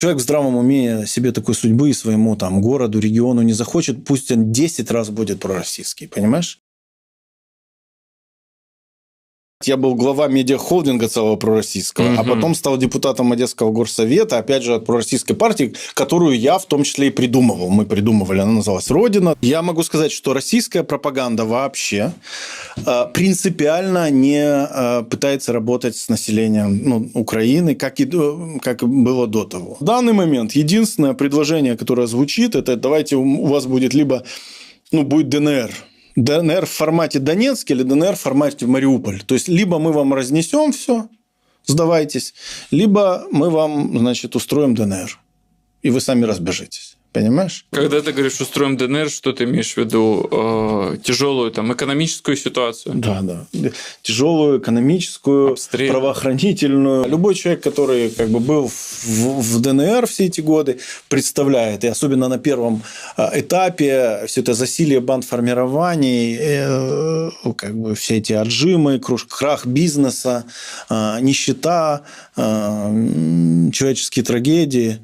Человек в здравом уме себе такой судьбы и своему там городу, региону не захочет, пусть он 10 раз будет пророссийский, понимаешь? Я был глава медиахолдинга целого пророссийского, а Мгм. потом стал депутатом Одесского горсовета, опять же, от пророссийской партии, которую я в том числе и придумывал. Мы придумывали, она называлась «Родина». Я могу сказать, что российская пропаганда вообще э, принципиально не э, пытается работать с населением ну, Украины, как, и, до- как было до того. В данный момент единственное предложение, которое звучит, это давайте у вас будет либо ну, будет ДНР. ДНР в формате Донецк или ДНР в формате Мариуполь. То есть, либо мы вам разнесем все, сдавайтесь, либо мы вам, значит, устроим ДНР. И вы сами разбежитесь. Понимаешь? Когда ты говоришь устроим ДНР, что ты имеешь в виду? Э, тяжелую там экономическую ситуацию? Да, да. Тяжелую экономическую, Обстрел. правоохранительную. Любой человек, который как бы был в, в ДНР все эти годы, представляет, и особенно на первом э, этапе, все это засилие бандформирований, э, как бы все эти отжимы, крах бизнеса, э, нищета, э, человеческие трагедии.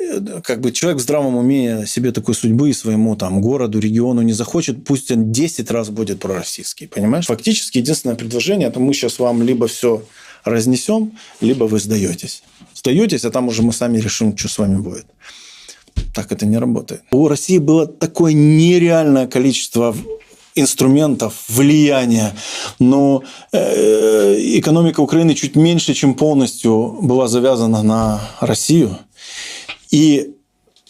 Э, Как бы человек в здравом уме себе такой судьбы и своему там городу, региону не захочет, пусть он 10 раз будет пророссийский, понимаешь? Фактически единственное предложение, это мы сейчас вам либо все разнесем, либо вы сдаетесь. Сдаетесь, а там уже мы сами решим, что с вами будет. Так это не работает. У России было такое нереальное количество инструментов влияния, но э, экономика Украины чуть меньше, чем полностью была завязана на Россию. И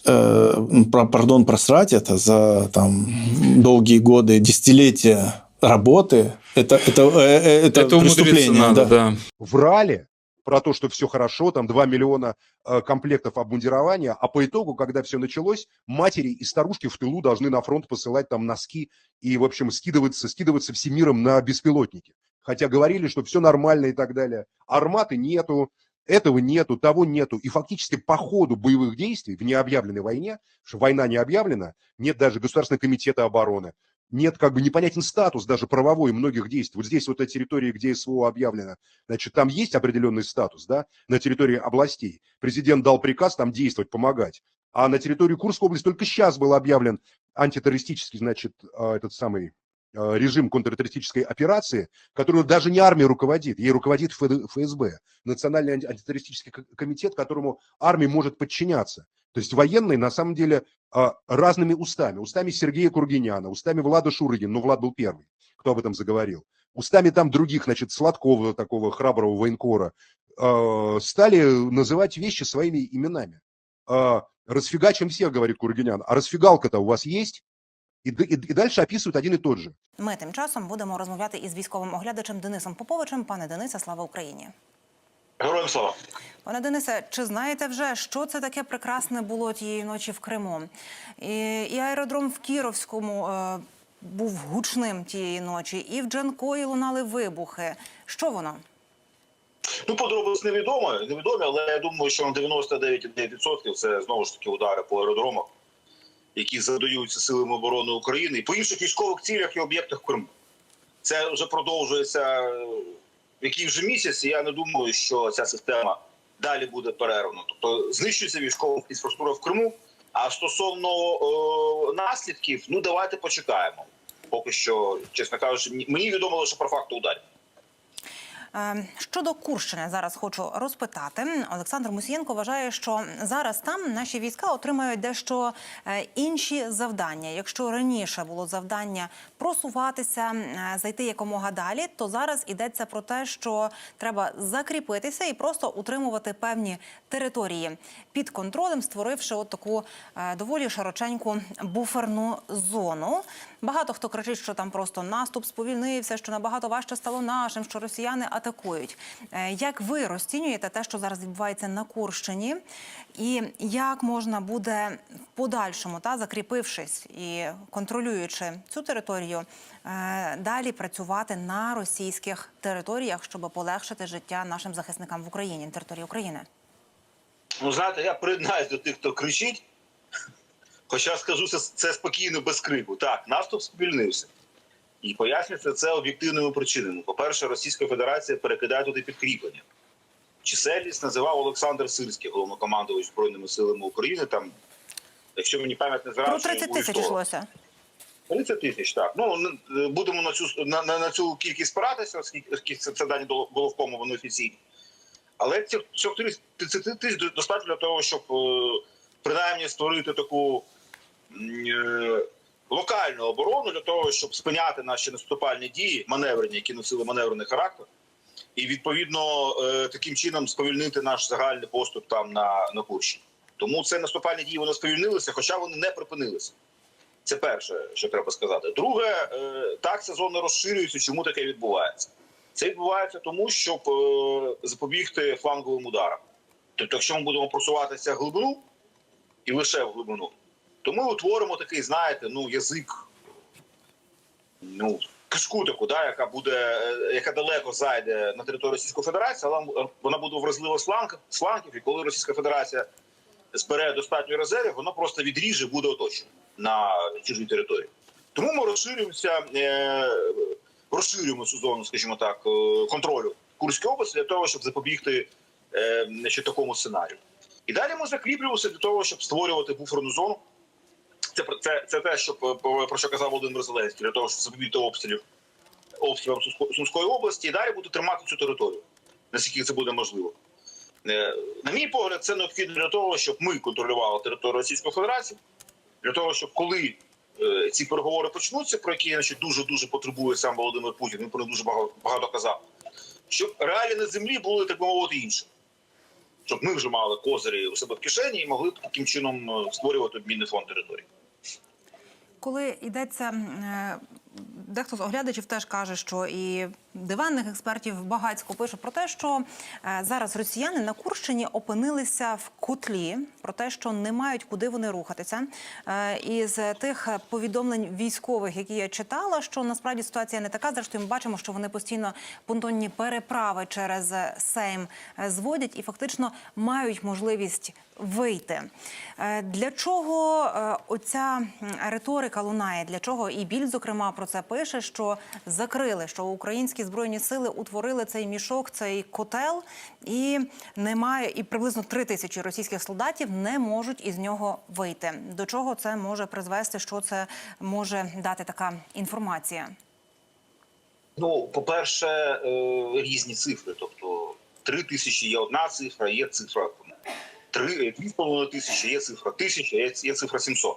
э, про- пардон, просрать это за там, долгие годы, десятилетия работы, это, это, э, э, это, Это преступление. надо, да. да. врали про то, что все хорошо, там 2 миллиона э, комплектов обмундирования, а по итогу, когда все началось, матери и старушки в тылу должны на фронт посылать там носки и, в общем, скидываться, скидываться всемиром на беспилотники. Хотя говорили, что все нормально и так далее. Арматы нету, этого нету, того нету. И фактически по ходу боевых действий в необъявленной войне, что война не объявлена, нет даже Государственного комитета обороны, нет как бы непонятен статус даже правовой многих действий. Вот здесь вот эта территория, где СВО объявлено, значит, там есть определенный статус, да, на территории областей. Президент дал приказ там действовать, помогать. А на территории Курской области только сейчас был объявлен антитеррористический, значит, э, этот самый режим контртеррористической операции, которую даже не армия руководит, ей руководит ФСБ, Национальный анти- антитеррористический ко- комитет, которому армия может подчиняться. То есть военные на самом деле а, разными устами. Устами Сергея Кургиняна, устами Влада Шурыгина, ну Влад был первый, кто об этом заговорил. Устами там других, значит, Сладкова, такого храброго военкора, а, стали называть вещи своими именами. Расфигачим всех, говорит Кургинян. А расфигалка-то у вас есть? И, д- и, и дальше описывают один и тот же. Ми тим часом будемо розмовляти із військовим оглядачем Денисом Поповичем. Пане Денисе, слава Україні. Героям слава. Пане Денисе, чи знаєте вже, що це таке прекрасне було тієї ночі в Криму? І, і аеродром в Кіровському е, був гучним тієї ночі, і в Джанкої лунали вибухи. Що воно? Ну, подробиць невідомо, невідомі, але я думаю, що на 99,9% це знову ж таки удари по аеродромах, які задаються силами оборони України і по інших військових цілях і об'єктах Криму. Це вже продовжується е, який вже місяць. і Я не думаю, що ця система далі буде перервана. Тобто знищується військова інфраструктура в Криму. А стосовно е, наслідків, ну давайте почекаємо. Поки що, чесно кажучи, мені відомо лише про факти ударів. Е, Щодо Курщини зараз хочу розпитати. Олександр Мусієнко вважає, що зараз там наші війська отримають дещо е, інші завдання. Якщо раніше було завдання просуватися, е, зайти якомога далі, то зараз йдеться про те, що треба закріпитися і просто утримувати певні території під контролем, створивши от таку е, доволі широченьку буферну зону. Багато хто кричить, що там просто наступ сповільнився, що набагато важче стало нашим, що росіяни атакують. Е, Як ви розцінюєте те, що зараз відбувається на Курщині, і як можна буде в подальшому, та закріпившись і контролюючи цю територію, е, далі працювати на російських територіях, щоб полегшити життя нашим захисникам в Україні на території України? Ну, знаєте, я приєднаюсь до тих, хто кричить. Хоча скажу це, спокійно без крику. Так, наступ сповільнився. І пояснюється це об'єктивними причинами. По-перше, Російська Федерація перекидає туди підкріплення. чисельність називав Олександр Сирський, головнокомандувач Збройними силами України. Там, якщо мені пам'ять не Про зраджує, 30 тисяч йшлося. 30 тисяч, так. Ну будемо на цю на, на, цю кількість спиратися, оскільки це, це дані головкому, вони офіційні. Але цих цих 30 тисяч достатньо для того, щоб е, принаймні створити таку е, оборону для того, щоб спиняти наші наступальні дії, маневрені, які носили маневрений характер, і відповідно е, таким чином сповільнити наш загальний поступ там на, на Курщині. Тому це наступальні дії вони сповільнилися, хоча вони не припинилися. Це перше, що треба сказати. Друге, е, так сезони розширюються. Чому таке відбувається? Це відбувається тому, щоб е, запобігти фланговим ударам. Тобто, якщо ми будемо просуватися глибину і лише в глибину, то ми утворимо такий, знаєте, ну язик, ну кишку таку, да, яка буде, е, яка далеко зайде на територію Російської Федерації, але вона буде вразлива з фланг- і коли Російська Федерація збере достатньо резервів, воно просто відріже, буде оточено на чужій території. Тому ми розширюємося, е, розширюємо цю зону, скажімо так, е, контролю Курської області для того, щоб запобігти е, значить, такому сценарію. І далі ми закріплюємося для того, щоб створювати буферну зону. Це це, це те, що про, що казав Володимир Зеленський, для того, щоб запобігти обстрілів обстрілам Сумської- області, і далі буде тримати цю територію, наскільки це буде можливо. Е, На мій погляд, це необхідно для того, щоб ми контролювали територію Російської Федерації, для того, щоб коли е, ці переговори почнуться, про які значить, дуже дуже потребує сам Володимир Путін, він про них дуже багато, багато казав, щоб реалії на землі були так би мовити інші. Щоб ми вже мали козирі у себе в кишені і могли таким чином е, створювати обмінний фонд території. Коли йдеться, е, дехто з оглядачів теж каже, що і диванних експертів багатько пише про те, що е, зараз росіяни на Курщині опинилися в котлі, про те, що не мають куди вони рухатися. Е, Із тих повідомлень військових, які я читала, що насправді ситуація не така. Зрештою, ми бачимо, що вони постійно понтонні переправи через Сейм е, зводять і фактично мають можливість вийти. Для чого оця риторика лунає? Для чого і біль, зокрема, про це пише, що закрили, що українські збройні сили утворили цей мішок, цей котел, і немає, і приблизно три тисячі російських солдатів не можуть із нього вийти. До чого це може призвести? Що це може дати така інформація? Ну, по-перше, е, різні цифри. Тобто, три тисячі є одна цифра, є цифра три, дві з тисячі, є цифра тисяча, є, є цифра 700.